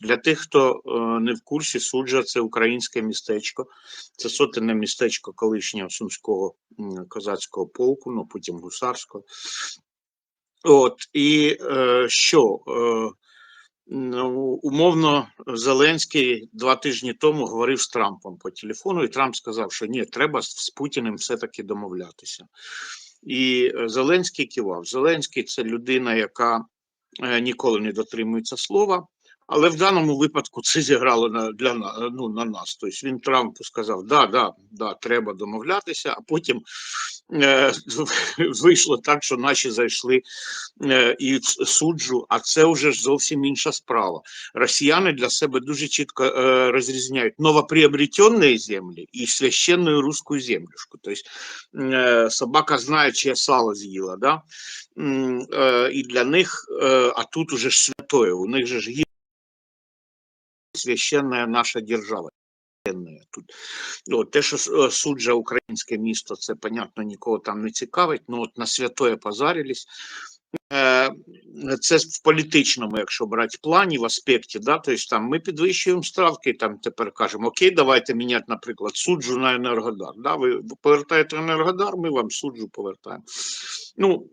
Для тих, хто е, не в курсі, суджа це українське містечко, це сотенне містечко колишнього сумського козацького полку, ну потім гусарського. От і е, що? Е, ну, умовно, Зеленський два тижні тому говорив з Трампом по телефону, і Трамп сказав, що ні, треба з з Путіним все-таки домовлятися. І е, Зеленський кивав. Зеленський це людина, яка е, ніколи не дотримується слова. Але в даному випадку це зіграло на для ну, на нас. Тобто він Трампу сказав, да, да, да, треба домовлятися, а потім е, вийшло так, що наші зайшли е, і суджу, а це вже ж зовсім інша справа. Росіяни для себе дуже чітко е, розрізняють новоприобретенні землі і священну русську землюшку. Тобто е, собака знає, чиє сало з'їла, да? М, е, і для них, е, а тут уже ж святое, у них же ж є священная наша держава. Тут ну, те, що е, суджа українське місто, це понятно, нікого там не цікавить. Ну от на святое позарились. Е, Це в політичному, якщо брати плані, в аспекті, да, тобто там ми підвищуємо ставки, там тепер кажемо, окей, давайте міняти, наприклад, суджу на Енергодар. Да, ви повертаєте Енергодар, ми вам суджу повертаємо. Ну,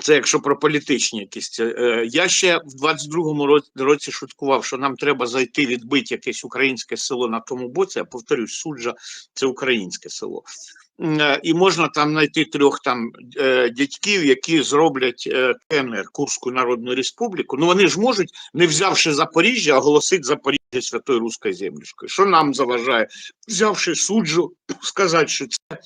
це якщо про політичні якісь. е, Я ще в 22-му році, році шуткував, що нам треба зайти відбити якесь українське село на тому боці. Я повторюсь, суджа це українське село. Е, І можна там знайти трьох там е, дядьків, які зроблять е, КНР Курську Народну Республіку. Ну вони ж можуть, не взявши Запоріжжя, оголосити Запоріжжя Святою Руською землюшкою. Що нам заважає, взявши суджу, сказати, що це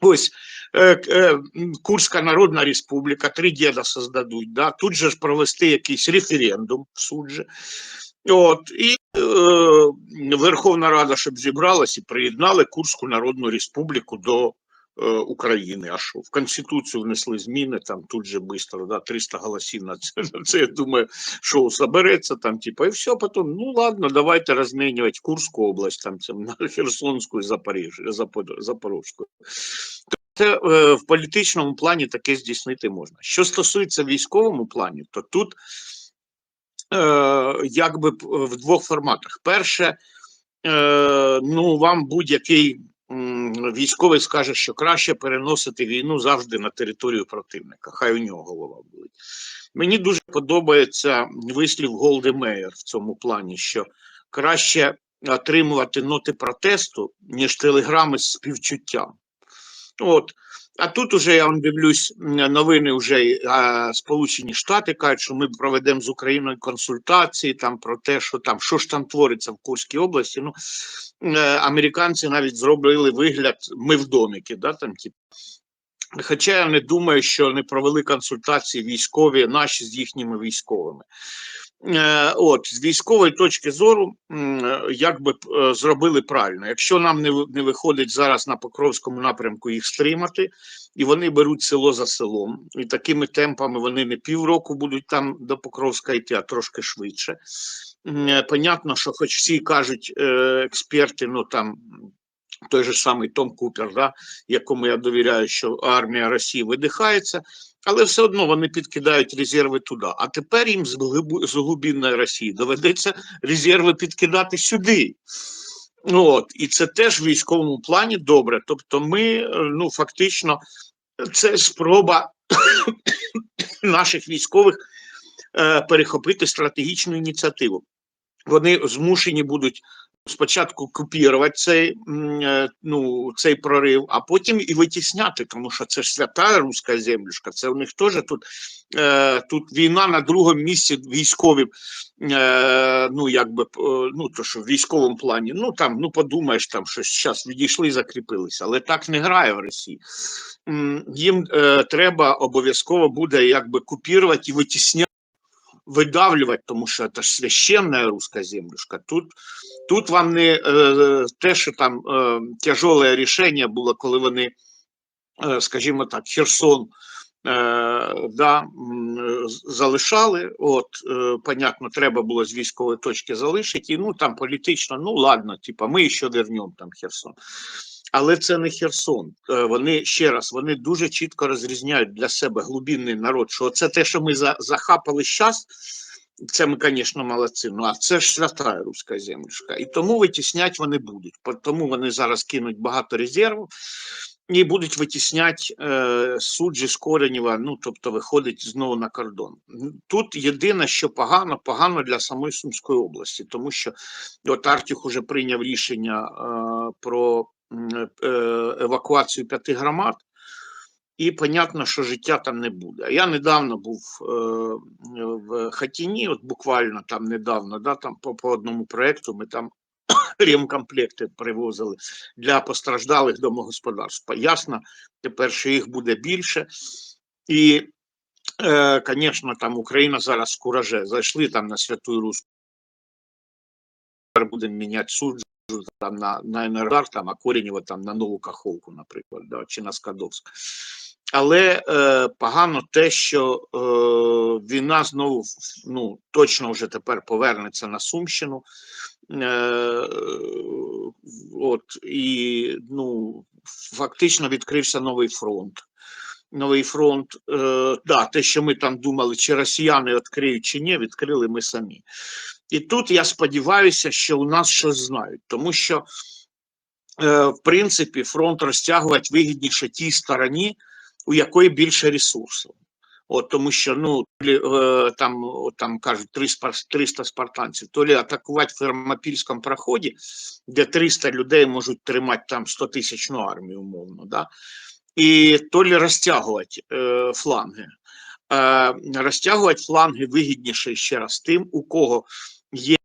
ось е, е, Курська Народна Республіка, три діда создадуть, да? тут же ж провести якийсь референдум в суджі. От, і е, Верховна Рада, щоб зібралась і приєднали Курську Народну Республіку до України. А що? В Конституцію внесли зміни, там тут же швидко, да, 300 голосів на це, на це, я думаю, що собереться там, типа, і все, потім, ну ладно, давайте розмінювати Курську область, там, це, на Херсонську і Запоріжжя, Запор- Це е, в політичному плані таке здійснити можна. Що стосується військовому плані, то тут е, якби в двох форматах. Перше, е, ну вам будь-який військовий скаже, що краще переносити війну завжди на територію противника. Хай у нього голова буде. Мені дуже подобається вислів Голди Меєр в цьому плані, що краще отримувати ноти протесту, ніж телеграми з співчуттям. От. А тут уже я вам дивлюсь новини вже Сполучені Штати кажуть, що ми проведемо з Україною консультації там про те, що там що ж там твориться в Курській області. Ну е, американці навіть зробили вигляд, ми в доміки, да, там типу. Хоча я не думаю, що не провели консультації військові наші з їхніми військовими. Е, От з військової точки зору, як би е, зробили правильно, якщо нам не не виходить зараз на Покровському напрямку їх стримати, і вони беруть село за селом, і такими темпами вони не півроку будуть там до Покровська йти, а трошки швидше. Е, Понятно, що хоч всі кажуть експерти, ну там той же самий Том Купер, да, якому я довіряю, що армія Росії видихається, але все одно вони підкидають резерви туди. А тепер їм з глибинної Росії доведеться резерви підкидати сюди. От, і це теж в військовому плані добре. Тобто, ми е, ну фактично це спроба наших військових е, перехопити стратегічну ініціативу. Вони змушені будуть спочатку купірувати цей, е, ну, цей прорив, а потім і витісняти, тому що це ж свята руська землюшка. Це у них теж тут, е, тут війна на другому місці військові, е, ну якби ну то що в військовому плані. Ну там, ну подумаєш, там що зараз відійшли закріпилися, але так не грає в Росії. Їм треба обов'язково буде якби купірувати і витісняти. Видавлювати, тому що це ж священна руська землюшка. Тут, тут вам не е, те, що там е, тяжеле рішення було, коли вони, е, скажімо так, Херсон да, залишали. От, понятно, треба було з військової точки залишити. І ну там політично, ну ладно, типа, ми ще вернемо там Херсон. Але це не Херсон. Е, Вони ще раз вони дуже чітко розрізняють для себе глибинний народ, що це те, що ми за, захапали зараз, Це ми, звісно, молодці. Ну а це ж свята руська землюшка. І тому витіснять вони будуть. Тому вони зараз кинуть багато резерву і будуть витісняти е, суджі з Коренєва, ну тобто виходить знову на кордон. Тут єдине, що погано, погано для самої Сумської області, тому що от Артюх уже прийняв рішення е, про евакуацію п'яти громад. І понятно, що життя там не буде. Я недавно був е, в Хатіні, от буквально там недавно, да, там по, по одному проєкту ми там ремкомплекти привозили для постраждалих домогосподарств. Ясно, тепер що їх буде більше. І, е, звісно, там Україна зараз в кураже. Зайшли там на Святу Русь. Тепер будемо міняти суджу там на, на Енердар, там, а Корінєва там на Нову Каховку, наприклад, да, чи на Скадовськ. Але е, погано те, що е, війна знову ну, точно вже тепер повернеться на Сумщину. Е, от, і ну, фактично відкрився новий фронт. Новий фронт, е, да, те, що ми там думали, чи росіяни відкриють, чи ні, відкрили ми самі. І тут я сподіваюся, що у нас щось знають, тому що, е, в принципі, фронт розтягувати вигідніше тій стороні, у якої більше ресурсів. От, тому що ну е, там, там кажуть 300, 300 спартанців, то лі атакувати в Фермопільському проході, де 300 людей можуть тримати там 100 тисячну армію, умовно, да? і то лі розтягувати е, фланги. Е, розтягувати фланги вигідніше ще раз тим, у кого є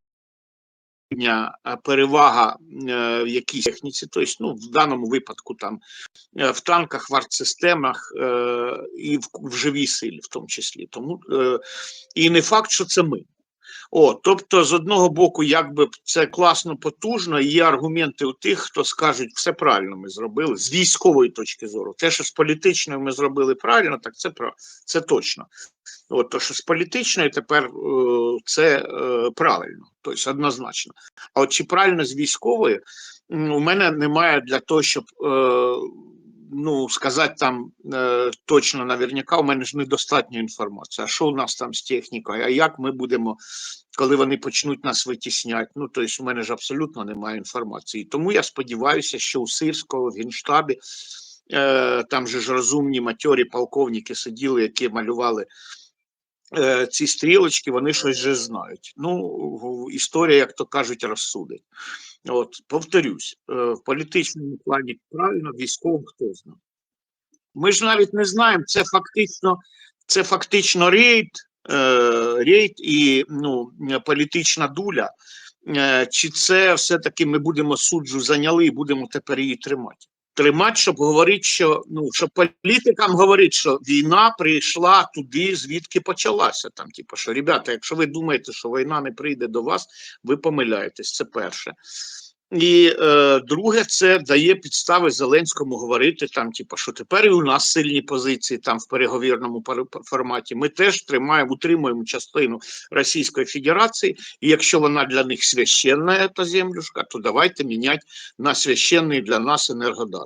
е, перевага е, в якійсь техніці, тобто, ну, в даному випадку там е, в танках, в артсистемах і в, живій силі, в тому числі. Тому і не факт, що це ми. О, тобто, з одного боку, якби це класно, потужно, і є аргументи у тих, хто скажуть, все правильно ми зробили з військової точки зору. Те, що з політичної ми зробили правильно, так це це точно. От, то, що з політичної тепер е, це е, правильно, тобто однозначно. А от чи правильно з військової, у мене немає для того, щоб е, ну, сказати там е, точно наверняка, у мене ж недостатньо інформації. А що у нас там з технікою? А як ми будемо, коли вони почнуть нас витісняти? Ну, тобто, у мене ж абсолютно немає інформації. Тому я сподіваюся, що у Сирського в Генштабі е, там же ж розумні матьорі полковники сиділи, які малювали е, ці стрілочки, вони щось вже знають. Ну, історія, як то кажуть, розсудить. От, повторюсь, е, в політичному плані правильно, військовим хто знає. Ми ж навіть не знаємо, це фактично, це фактично рейд, е, рейд і ну, політична дуля. Е, чи це все-таки ми будемо суджу зайняли і будемо тепер її тримати? Тримати, щоб говорити, що ну щоб політикам говорити, що війна прийшла туди, звідки почалася. Там, типу, що ребята, якщо ви думаєте, що війна не прийде до вас, ви помиляєтесь. Це перше. І е, друге, це дає підстави Зеленському говорити там, типу, що тепер і у нас сильні позиції там в переговірному форматі. Ми теж тримаємо, утримуємо частину Російської Федерації, і якщо вона для них священна, ця землюшка, то давайте міняти на священний для нас енергодар.